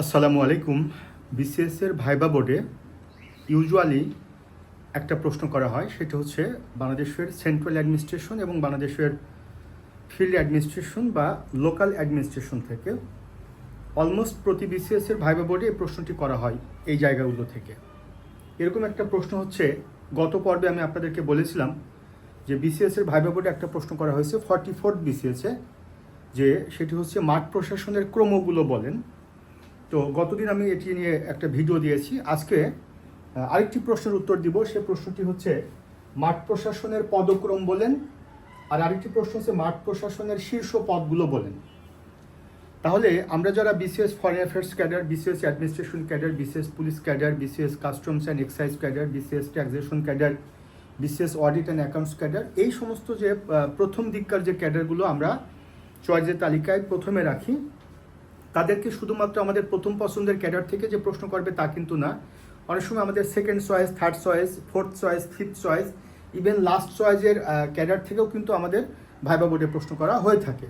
আসসালামু আলাইকুম। বিসিএস এর ভাইবা বোর্ডে ইউজুয়ালি একটা প্রশ্ন করা হয়, সেটা হচ্ছে বাংলাদেশের সেন্ট্রাল অ্যাডমিনিস্ট্রেশন এবং বাংলাদেশের ফিল্ড অ্যাডমিনিস্ট্রেশন বা লোকাল অ্যাডমিনিস্ট্রেশন থেকে অলমোস্ট প্রতি বিসিএস এর ভাইবা বোর্ডে এই প্রশ্নটি করা হয় এই জায়গাগুলো থেকে। এরকম একটা প্রশ্ন হচ্ছে, গত পর্বে আমি আপনাদেরকে বলেছিলাম যে বিসিএস এর ভাইবা বোর্ডে একটা প্রশ্ন করা হয়েছে, ফর্টি ফোর্থ বিসিএসে, যে সেটি হচ্ছে মাঠ প্রশাসনের ক্রমগুলো বলেন। তো গতদিন আমি এটি নিয়ে একটা ভিডিও দিয়েছি। আজকে আরেকটি প্রশ্নের উত্তর দিব। সে প্রশ্নটি হচ্ছে, মাঠ প্রশাসনের পদক্রম বলেন, আর আরেকটি প্রশ্ন হচ্ছে, মাঠ প্রশাসনের শীর্ষ পদগুলো বলেন। তাহলে আমরা যারা BCS foreign affairs cadre BCS administration cadre BCS police cadre BCS customs and excise cadre BCS taxation cadre BCS audit and accounts cadre এই সমস্ত যে প্রথম দিককার যে ক্যাডারগুলো আমরা চয়েসের তালিকায় প্রথমে রাখি তাদেরকে শুধুমাত্র আমাদের প্রথম পছন্দের ক্যাডার থেকে যে প্রশ্ন করবে তা কিন্তু না। অনেক সময় আমাদের second choice third choice fourth choice fifth choice even last চয়েসের cadre থেকেও কিন্তু আমাদের ভাইবা বোর্ডে প্রশ্ন করা হয়ে থাকে।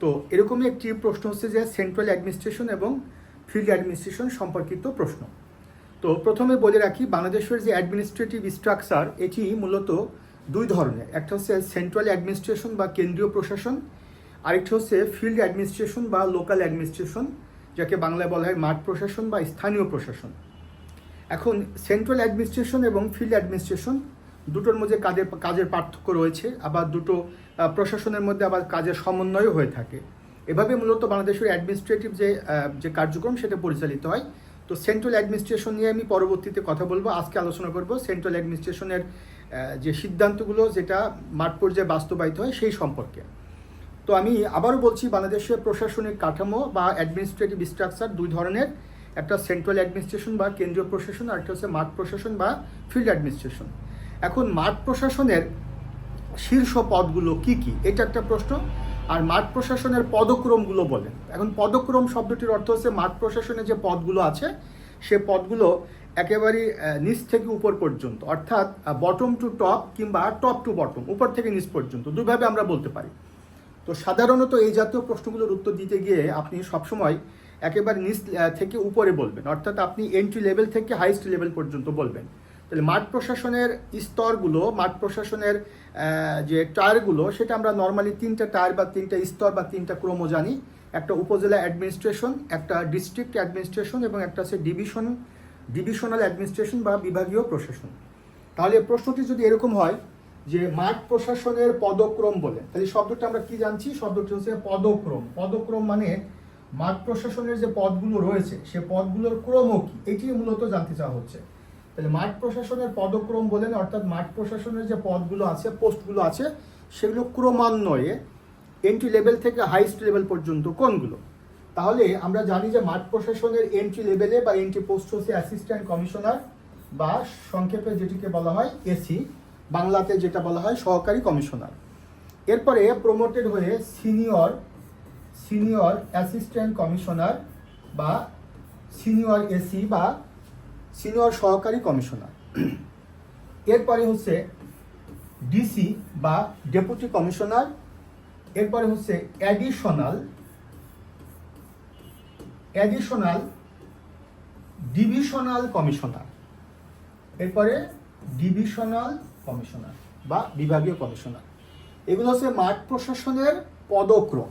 তো এরকমই একটি প্রশ্ন হচ্ছে যে সেন্ট্রাল অ্যাডমিনিস্ট্রেশন এবং ফিল্ড অ্যাডমিনিস্ট্রেশন সম্পর্কিত প্রশ্ন। তো প্রথমে বলে রাখি, বাংলাদেশের যে অ্যাডমিনিস্ট্রেটিভ স্ট্রাকচার এটি মূলত দুই ধরনের। একটা হচ্ছে সেন্ট্রাল অ্যাডমিনিস্ট্রেশন বা কেন্দ্রীয় প্রশাসন আরেকটি হচ্ছে ফিল্ড অ্যাডমিনিস্ট্রেশন বা লোকাল অ্যাডমিনিস্ট্রেশন যাকে বাংলায় বলা হয় মাঠ প্রশাসন বা স্থানীয় প্রশাসন। এখন সেন্ট্রাল অ্যাডমিনিস্ট্রেশন এবং ফিল্ড অ্যাডমিনিস্ট্রেশন দুটোর মধ্যে কাজের কাজের পার্থক্য রয়েছে, আবার দুটো প্রশাসনের মধ্যে আবার কাজের সমন্বয়ও হয়ে থাকে। এভাবে মূলত বাংলাদেশের অ্যাডমিনিস্ট্রেটিভ যে যে কার্যক্রম সেটা পরিচালিত হয়। তো সেন্ট্রাল অ্যাডমিনিস্ট্রেশন নিয়ে আমি পরবর্তীতে কথা বলব। আজকে আলোচনা করব সেন্ট্রাল অ্যাডমিনিস্ট্রেশনের যে সিদ্ধান্তগুলো, যেটা মাঠ পর্যায়ে বাস্তবায়িত হয় সেই সম্পর্কে। তো আমি আবারও বলছি বাংলাদেশের প্রশাসনিক কাঠামো বা অ্যাডমিনিস্ট্রেটিভ স্ট্রাকচার দুই ধরনের। একটা সেন্ট্রাল অ্যাডমিনিস্ট্রেশন বা কেন্দ্রীয় প্রশাসন আর একটা হচ্ছে মাঠ প্রশাসন বা ফিল্ড অ্যাডমিনিস্ট্রেশন এখন মাঠ প্রশাসনের শীর্ষ পদগুলো কি কি? এটা একটা প্রশ্ন। আর মাঠ প্রশাসনের পদক্রমগুলো বলেন। এখন পদক্রম শব্দটির অর্থ হচ্ছে মাঠ প্রশাসনের যে পদগুলো আছে সে পদগুলো একেবারেই আহ, নিচ থেকে উপর পর্যন্ত অর্থাৎ বটম টু টপ কিংবা টপ টু বটম উপর থেকে নিচ পর্যন্ত দুইভাবে আমরা বলতে পারি। তো সাধারণত এই জাতীয় প্রশ্নগুলোর উত্তর দিতে গিয়ে আপনি সবসময় একেবারে নিচ থেকে উপরে বলবেন। অর্থাৎ আপনি এন্ট্রি লেভেল থেকে হাইস্ট লেভেল পর্যন্ত বলবেন। তাহলে মাঠ প্রশাসনের স্তরগুলো, মাঠ প্রশাসনের যে টায়ারগুলো, সেটা আমরা নর্মালি তিনটা টায়ার বা তিনটা স্তর বা তিনটা ক্রম জানি। একটা উপজেলা অ্যাডমিনিস্ট্রেশন একটা ডিস্ট্রিক্ট অ্যাডমিনিস্ট্রেশন এবং একটা হচ্ছে ডিভিশন ডিভিশনাল অ্যাডমিনিস্ট্রেশন বা বিভাগীয় প্রশাসন। তাহলে প্রশ্নটি যদি এরকম হয় যে মাঠ প্রশাসনের পদক্রম বলে। তাহলে শব্দটা আমরা কি জানছি? শব্দটি হচ্ছে পদক্রম। পদক্রম মানে মাঠ প্রশাসনের যে পদগুলো রয়েছে, সে পদগুলোর ক্রম কি? এটি মূলত জানতে চাওয়া হচ্ছে। তাহলে মাঠ প্রশাসনের পদক্রম বলেন, অর্থাৎ মাঠ প্রশাসনের যে পদগুলো আছে, পোস্টগুলো আছে, সেগুলো ক্রমান্বয়ে এন্ট্রি লেভেল থেকে হাইস্ট লেভেল পর্যন্ত কোনগুলো? তাহলে আমরা জানি যে মাঠ প্রশাসনের এন্ট্রি লেভেলে বা এন্ট্রি পোস্ট হচ্ছে অ্যাসিস্ট্যান্ট কমিশনার বা সংক্ষেপে যেটিকে বলা হয় এসি বাংলাতে যেটা বলা হয় সহকারী কমিশনার। এরপরে প্রমোটেড হয়ে সিনিয়র সিনিয়র অ্যাসিস্ট্যান্ট কমিশনার বা সিনিয়র এসি বা সিনিয়র সহকারী কমিশনার। এরপরে হচ্ছে ডিসি বা ডেপুটি কমিশনার এরপরে হচ্ছে অ্যাডিশনাল অ্যাডিশনাল ডিভিশনাল কমিশনার এরপরে ডিভিশনাল কমিশনার বা বিভাগীয় কমিশনার। এগুলো হচ্ছে মাঠ প্রশাসনের পদক্রম।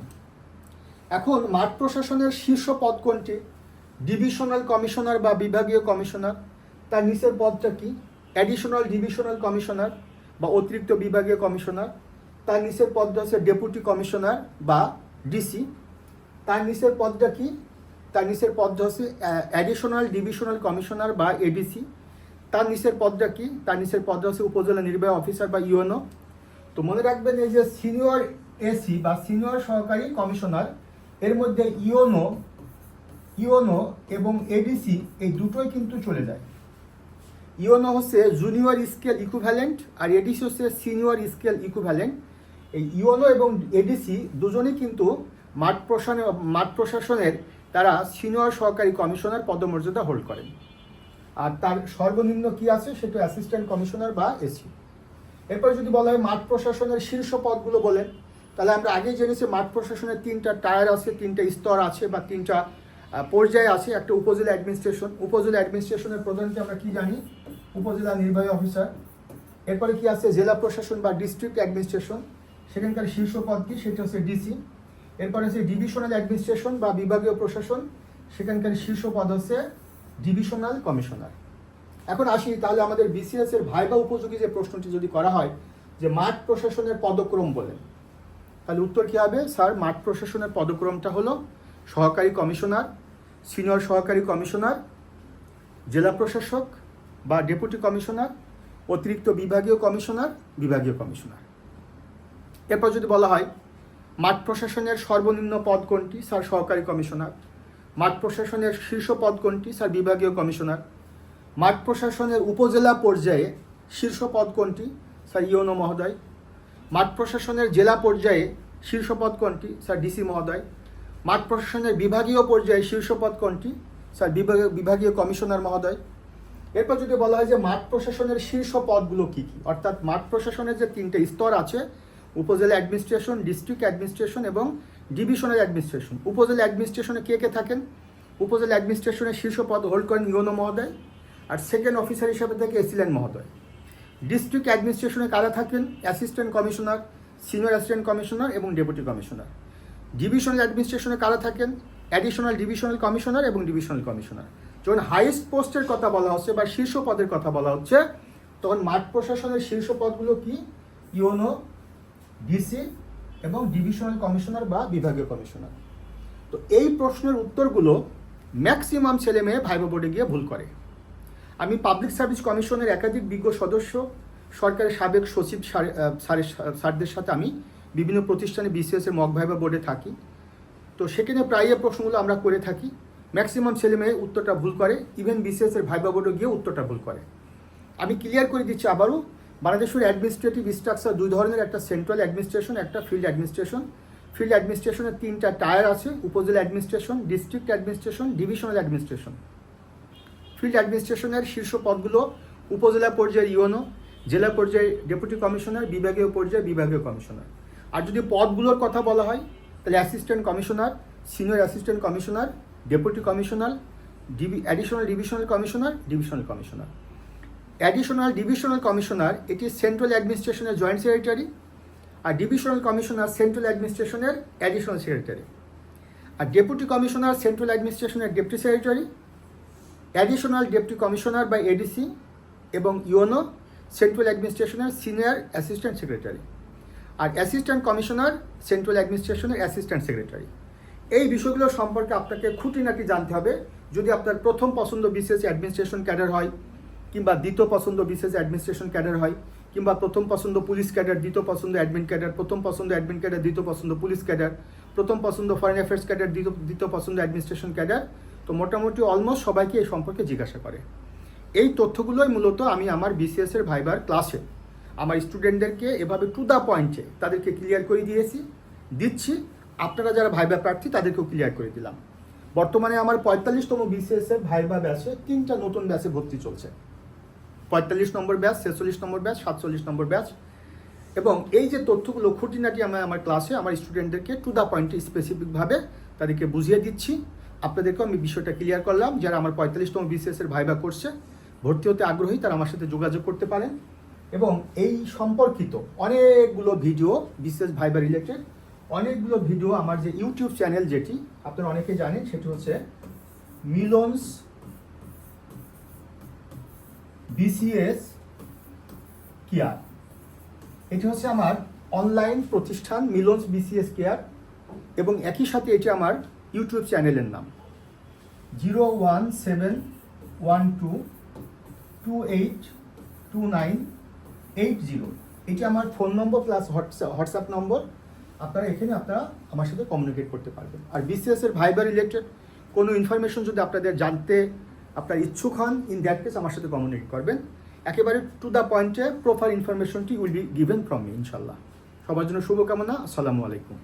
এখন মাঠ প্রশাসনের শীর্ষ পদ কোনটি? ডিভিশনাল কমিশনার বা বিভাগীয় কমিশনার। তার নিচের পদটা কি? অ্যাডিশনাল ডিভিশনাল কমিশনার বা অতিরিক্ত বিভাগীয় কমিশনার। তার নিচের পদটা হচ্ছে ডেপুটি কমিশনার বা ডিসি। তার নিচের পদটা কি? তার নিচের পদটা হচ্ছে অ্যাডিশনাল ডিভিশনাল কমিশনার বা এডিসি। তার নিচের পদটা কি? তার নিচের পদটা হচ্ছে উপজেলা নির্বাহী অফিসার বা ইউএনও। তো মনে রাখবেন এই যে সিনিয়র এসি বা সিনিয়র সহকারী কমিশনার, এর মধ্যে ইওনো ইওনো এবং এডিসি এই দুটোই কিন্তু চলে যায়। ইওনো হচ্ছে জুনিয়র স্কেল ইকুভ্যালেন্ট আর এডিসি হচ্ছে সিনিয়র স্কেল ইকুভ্যালেন্ট এই ইওনো এবং এডিসি দুজনেই কিন্তু মাঠ প্রশাসনে মাঠ প্রশাসনের তারা সিনিয়র সহকারী কমিশনার পদমর্যাদা হোল্ড করেন। আর তার সর্বনিম্ন কি আছে সেটা অ্যাসিস্ট্যান্ট কমিশনার বা এসি এরপরে যদি বলা হয় মাঠ প্রশাসনের শীর্ষ পদগুলো বলেন, তাহলে আমরা আগেই জেনেছি মাঠ প্রশাসনের তিনটা টায়ার আছে, তিনটা স্তর আছে বা তিনটা পর্যায়ে আছে, একটা উপজেলা অ্যাডমিনিস্ট্রেশন উপজেলা অ্যাডমিনিস্ট্রেশনের প্রধানকে আমরা কি জানি? উপজেলা নির্বাহী অফিসার এরপরে কি আছে? জেলা প্রশাসন বা ডিস্ট্রিক্ট অ্যাডমিনিস্ট্রেশন সেখানকার শীর্ষ পদ কি? সেটা হচ্ছে ডিসি এরপরে হচ্ছে ডিভিশনাল অ্যাডমিনিস্ট্রেশন বা বিভাগীয় প্রশাসন। সেখানকার শীর্ষ পদ হচ্ছে ডিভিশনাল কমিশনার। এখন আসি তাহলে আমাদের বিসিএস এর ভাইবা উপযোগী যে প্রশ্নটি যদি করা হয়, যে মাঠ প্রশাসনের পদক্রম বলেন। তাহলে উত্তর কী হবে? স্যার, মাঠ প্রশাসনের পদক্রমটা হলো সহকারী কমিশনার, সিনিয়র সহকারী কমিশনার, জেলা প্রশাসক বা ডেপুটি কমিশনার, অতিরিক্ত বিভাগীয় কমিশনার বিভাগীয় কমিশনার। এরপর যদি বলা হয়, মাঠ প্রশাসনের সর্বনিম্ন পদ কোনটি? স্যার, সহকারী কমিশনার। মাঠ প্রশাসনের শীর্ষ পদ কোনটি? স্যার, বিভাগীয় কমিশনার। মাঠ প্রশাসনের উপজেলা পর্যায়ে শীর্ষ পদ কোনটি? স্যার ইওনো মহোদয়। মাঠ প্রশাসনের জেলা পর্যায়ে শীর্ষ পদ কোনটি? স্যার, ডিসি মহোদয়। মাঠ প্রশাসনের বিভাগীয় পর্যায়ে শীর্ষ পদ কোনটি? স্যার, বিভাগীয় বিভাগীয় কমিশনার মহোদয়। এরপর যদি বলা হয় যে মাঠ প্রশাসনের শীর্ষ পদগুলো কী কী? অর্থাৎ মাঠ প্রশাসনের যে তিনটে স্তর আছে, উপজেলা অ্যাডমিনিস্ট্রেশন, ডিস্ট্রিক্ট অ্যাডমিনিস্ট্রেশন এবং ডিভিশনাল অ্যাডমিনিস্ট্রেশন। উপজেলা অ্যাডমিনিস্ট্রেশনে কে কে থাকেন? উপজেলা অ্যাডমিনিস্ট্রেশনের শীর্ষ পদ হোল্ড করেন ইউনো মহোদয় আর সেকেন্ড অফিসার হিসেবে থেকে এসিলেন মহোদয়। ডিস্ট্রিক্ট অ্যাডমিনিস্ট্রেশনে কারা থাকেন? Assistant commissioner, senior assistant commissioner এবং ডেপুটি কমিশনার। ডিভিশনাল অ্যাডমিনিস্ট্রেশনে কারা থাকেন? অ্যাডিশনাল ডিভিশনাল কমিশনার এবং ডিভিশনাল কমিশনার। যখন হাইয়েস্ট পোস্টের কথা বলা হচ্ছে বা শীর্ষ পদের কথা বলা হচ্ছে, তখন মাঠ প্রশাসনের শীর্ষ পদগুলো কি? ইউনো, ডিসি এবং ডিভিশনাল কমিশনার বা বিভাগীয় কমিশনার। তো এই প্রশ্নের উত্তরগুলো ম্যাক্সিমাম ছেলে মেয়ে ভাইবা বোর্ডে গিয়ে ভুল করে। আমি পাবলিক সার্ভিস কমিশনের একাধিক বিজ্ঞ সদস্য, সরকারের সাবেক সচিব স্যারদের সাথে আমি বিভিন্ন প্রতিষ্ঠানে বিসিএস এর মক ভাইবা বোর্ডে থাকি। তো সেখানে প্রায় এই প্রশ্নগুলো আমরা করে থাকি। ম্যাক্সিমাম ছেলে মেয়ে উত্তরটা ভুল করে, ইভেন বিসিএস এর ভাইবা বোর্ডে গিয়ে উত্তরটা ভুল করে। আমি ক্লিয়ার করে দিচ্ছি আবারও বাংলাদেশের অ্যাডমিনিস্ট্রেটিভ স্ট্রাকচার দুই ধরনের, একটা সেন্ট্রাল অ্যাডমিনিস্ট্রেশন একটা ফিল্ড অ্যাডমিনিস্ট্রেশন ফিল্ড অ্যাডমিনিস্ট্রেশনের তিনটা টায়ার আছে, upazila administration district administration divisional administration field অ্যাডমিনিস্ট্রেশনের শীর্ষ পদগুলো উপজেলা পর্যায়ে ইউনো জেলা পর্যায়ে ডেপুটি কমিশনার বিভাগীয় পর্যায়ে বিভাগীয় কমিশনার আর যদি পদগুলোর কথা বলা হয়, তাহলে assistant commissioner senior assistant commissioner deputy commissioner DB additional divisional commissioner divisional commissioner additional divisional commissioner এটি সেন্ট্রাল অ্যাডমিনিস্ট্রেশনের জয়েন্ট সেক্রেটারি আর ডিভিশনাল কমিশনার সেন্ট্রাল অ্যাডমিনিস্ট্রেশনের অ্যাডিশনাল সেক্রেটারি আর deputy commissioner central অ্যাডমিনিস্ট্রেশনের deputy secretary additional deputy commissioner বা ADC এবং UNO central অ্যাডমিনিস্ট্রেশনের senior assistant secretary আর assistant commissioner central অ্যাডমিনিস্ট্রেশনের অ্যাসিস্ট্যান্ট সেক্রেটারি এই বিষয়গুলো সম্পর্কে আপনাকে খুঁটিনাটি জানতে হবে। যদি আপনার প্রথম পছন্দ বিশেষ অ্যাডমিনিস্ট্রেশন ক্যাডার হয় কিংবা দ্বিতীয় পছন্দ বিশেষ অ্যাডমিনিস্ট্রেশন ক্যাডার হয়, কিংবা প্রথম পছন্দ পুলিশ ক্যাডার, দ্বিতীয় পছন্দ অ্যাডমিন ক্যাডার, প্রথম পছন্দ অ্যাডমিন ক্যাডার, দ্বিতীয় পছন্দ পুলিশ ক্যাডার, প্রথম পছন্দ ফরেন অ্যাফেয়ার্স ক্যাডার, দ্বিতীয় দ্বিতীয় পছন্দ অ্যাডমিনিস্ট্রেশন ক্যাডার। তো মোটামুটি অলমোস্ট সবাইকে এই সম্পর্কে জিজ্ঞাসা করে। এই তথ্যগুলোই মূলত আমি আমার বিসিএস এর ভাইবার ক্লাসে, আমার স্টুডেন্টদেরকে এভাবে টু দ্য পয়েন্টে তাদেরকে ক্লিয়ার করে দিয়েছি, দিচ্ছি। আপনারা যারা ভাইবা প্রার্থী, তাদেরকেও ক্লিয়ার করে দিলাম। বর্তমানে আমার পঁয়তাল্লিশতম বিসিএস এর ভাইবা ব্যাচে তিনটা নতুন ব্যাচে ভর্তি চলছে। পঁয়তাল্লিশ নম্বর ব্যাচ, ছেচল্লিশ নম্বর ব্যাচ, সাতচল্লিশ নম্বর ব্যাচ। এবং এই যে তথ্যগুলো, খুঁটিনাটি আমি আমার ক্লাসে আমার স্টুডেন্টদেরকে টু দ্য পয়েন্টে স্পেসিফিকভাবে তাদেরকে বুঝিয়ে দিচ্ছি। আপনাদেরকেও আমি বিষয়টা ক্লিয়ার করলাম। যারা আমার পঁয়তাল্লিশতম বিসিএস এর ভাইবা করছে, ভর্তি হতে আগ্রহী, তারা আমার সাথে যোগাযোগ করতে পারেন। এবং এই সম্পর্কিত অনেকগুলো ভিডিও বিশেষ ভাইবা রিলেটেড অনেকগুলো ভিডিও আমার যে ইউটিউব চ্যানেল যেটি, আপনারা অনেকে জানেন, সেটি হচ্ছে মিলনস বিসিএস কেয়ার এটি হচ্ছে আমার অনলাইন প্রতিষ্ঠান মিলনস বিসিএস কেয়ার এবং একই সাথে এটি আমার ইউটিউব চ্যানেলের নাম। Zero one seven one two two eight two nine eight zero. এটি আমার phone number plus WhatsApp WhatsApp number. আপনারা এখানে আপনারা আমার সাথে কমিউনিকেট করতে পারবেন। আর বিসিএসের ভাইবার রিলেটেড কোনো ইনফরমেশন যদি আপনাদের জানতে আপনার ইচ্ছুক হন ইন দ্যাট কেস আমার সাথে কমিউনিকেট করবেন। একেবারে টু দ্য পয়েন্টে proper ইনফরমেশনটি will be given from me ইনশাল্লাহ। সবার জন্য শুভকামনা, আসসালামু আলাইকুম।